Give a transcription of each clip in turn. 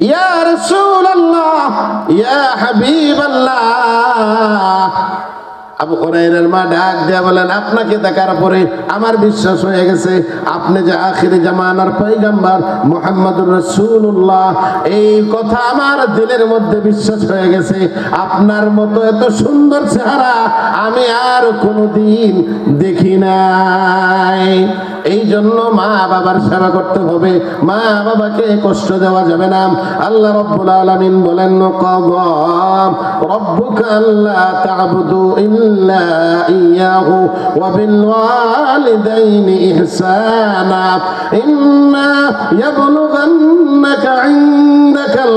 ইয়া আবু ডাক বলেন, আপনাকে দেখার পরে আমার বিশ্বাস হয়ে গেছে, আপনি যে আখিরি জামানার পয়গাম্বার মুহাম্মদুর রাসূলুল্লাহ, এই কথা আমার দিলের মধ্যে বিশ্বাস হয়ে গেছে। আপনার মতো এত সুন্দর চেহারা আমি আর কোনোদিন দেখি নাই। এই জন্য মা বাবার সেবা করতে হবে। মা বাবাকে কষ্ট দেওয়া যাবে না। আল্লাহ রব্বুল আলামিন বলেন কদম রব্বুকা আল্লা তা'বুদু ইল্লা ইয়াহু ওয়া বিল ওয়ালিদাইনি ইহসানা। ইম্মা ইয়াবলুগান্নাকা ইনদাকাল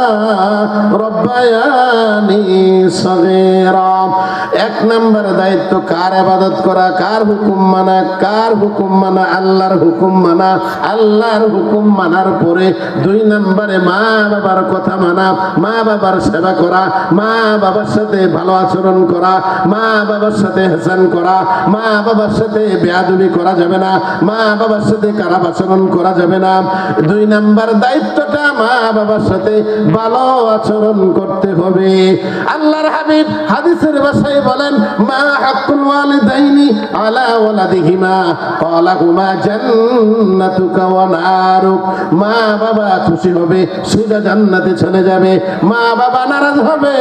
এক দায়িত্ব কার করা, কার হুকুম মানা, কার হুকুম মানা, আল্লাহর হুকুম মানা, আল্লাহর হুকুম মানার পরে দুই নম্বরে মা বাবার কথা মানা, মা বাবার সেবা করা, মা বাবার সাথে ভালো আচরণ করা, মা বাবার সাথে হেসান করা, মা বাবার সাথে বেয়াদবি করা যাবে না, মা বাবার সাথে খারাপ আচরণ করা যাবে না। দুই নাম্বার দায়িত্বটা মা বাবার সাথে ভালো আচরণ করতে হবে। আল্লাহর হাবিব হাদিসের ভাষায় বলেন, মা হাক্কুল ওয়ালিদাইনি আলা ওয়ালাদিহিমা, ক্বালা হুমা জান্নাতুকা ওয়া নারুক। মা বাবা খুশি হবে, সোজা জান্নাতে চলে যাবে। মা বাবা নারাজ হবে,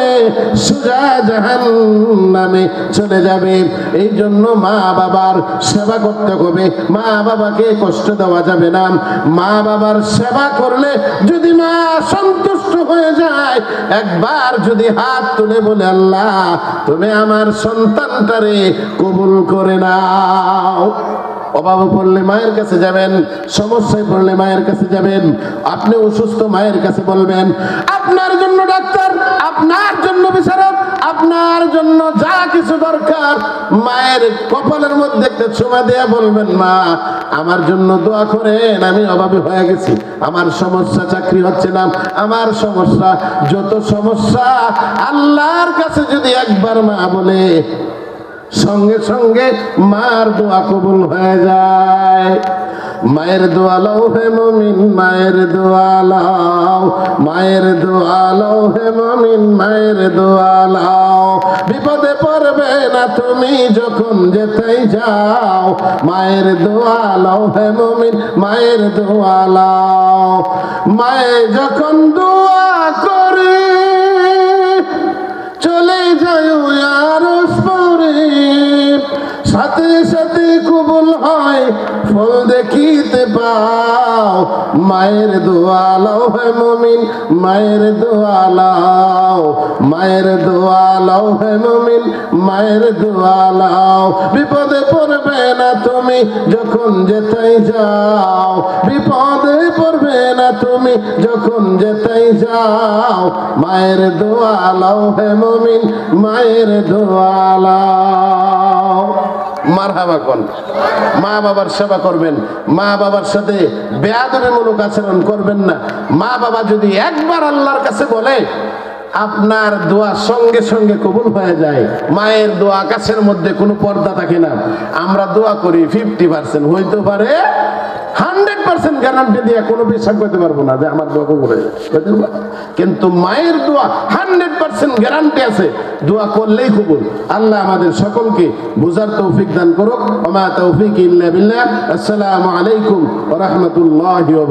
সোজা জাহান্নামে চলে যাবে। এই জন্য মা বাবার সেবা করতে হবে। মা বাবাকে কষ্ট দেওয়া যাবে না। মা বাবার সেবা করলে যদি মা সন্তুষ্ট হয়ে যায়। একবার যদি হাত তুলে বলে, আল্লাহ, তুমি আমার সন্তানটারে কবুল করে নাও। অভাবে পড়লে মায়ের কাছে যাবেন, সমস্যায় পড়লে মায়ের কাছে যাবেন, আপনি অসুস্থ মায়ের কাছে বলবেন, আপনার জন্য ডাক্তার, আপনার জন্য বিচারক আপনার জন্য যা কিছু দরকার, মায়ের কপালের মধ্যে একটা ছোঁয়া দেয়া বলবেন, মা, আমার জন্য দোয়া করেন, আমি অভাবে হয়ে গেছি। আমার সমস্যা চাকরি হচ্ছে না, আমার সমস্যা, যত সমস্যা, আল্লাহর কাছে যদি একবার মা বলে, সঙ্গে সঙ্গে মার দোয়া কবুল হয়ে যায়। মায়ের দোয়ালাও হে মমিন, মায়ের দোয়ালাও মায়ের দোয়ালাও হে মমিন, মায়ের দোয়ালাও। বিপদে পড়বে না তুমি যখন যেতেই যাও। মায়ের দোয়ালাও হে মমিন, মায়ের দোয়ালাও। মায়ে যখন দোয়া করে, চলে যায় আর সাথে ফল দেখিতে পাও। মায়ের দোয়ালাও হে মমিন, মায়ের দোয়ালাও। মায়ের দোয়ালাও হে মমিন, মায়ের দোয়ালাও। বিপদে পড়বে না তুমি যখন যেতেই যাও। বিপদে পড়বে না তুমি যখন যেতেই যাও। মায়ের দোয়ালাও হে মমিন, মায়ের দোয়ালাও। মারহাবা কন। মা বাবার সেবা করবেন। মা বাবার সাথে বেয়াদবিমূলক আচরণ করবেন না। মা বাবা যদি একবার আল্লাহর কাছে বলে, আপনার দোয়া সঙ্গে সঙ্গে কবুল হয়ে যায়। মায়ের দোয়া আকাশের মধ্যে কোনো পর্দা থাকে না। আমরা দোয়া করি ফিফটি পার্সেন্ট হইতে পারে হান্ড্রেড পার্সেন্ট গ্যারান্টি দিয়ে কোনো করতে পারব না যে আমার দোয়া কবুল হয়ে। কিন্তু মায়ের দোয়া হান্ড্রেড পার্সেন্ট গ্যারান্টি আছে। দোয়া করলেই কবুল। আল্লাহ আমাদের সকলকে বুঝার তৌফিক দান করুক। ওমা তৌফিক ইল্লা বিল্লাহ। আসসালামু আলাইকুম ওয়া রাহমাতুল্লাহি ওয়া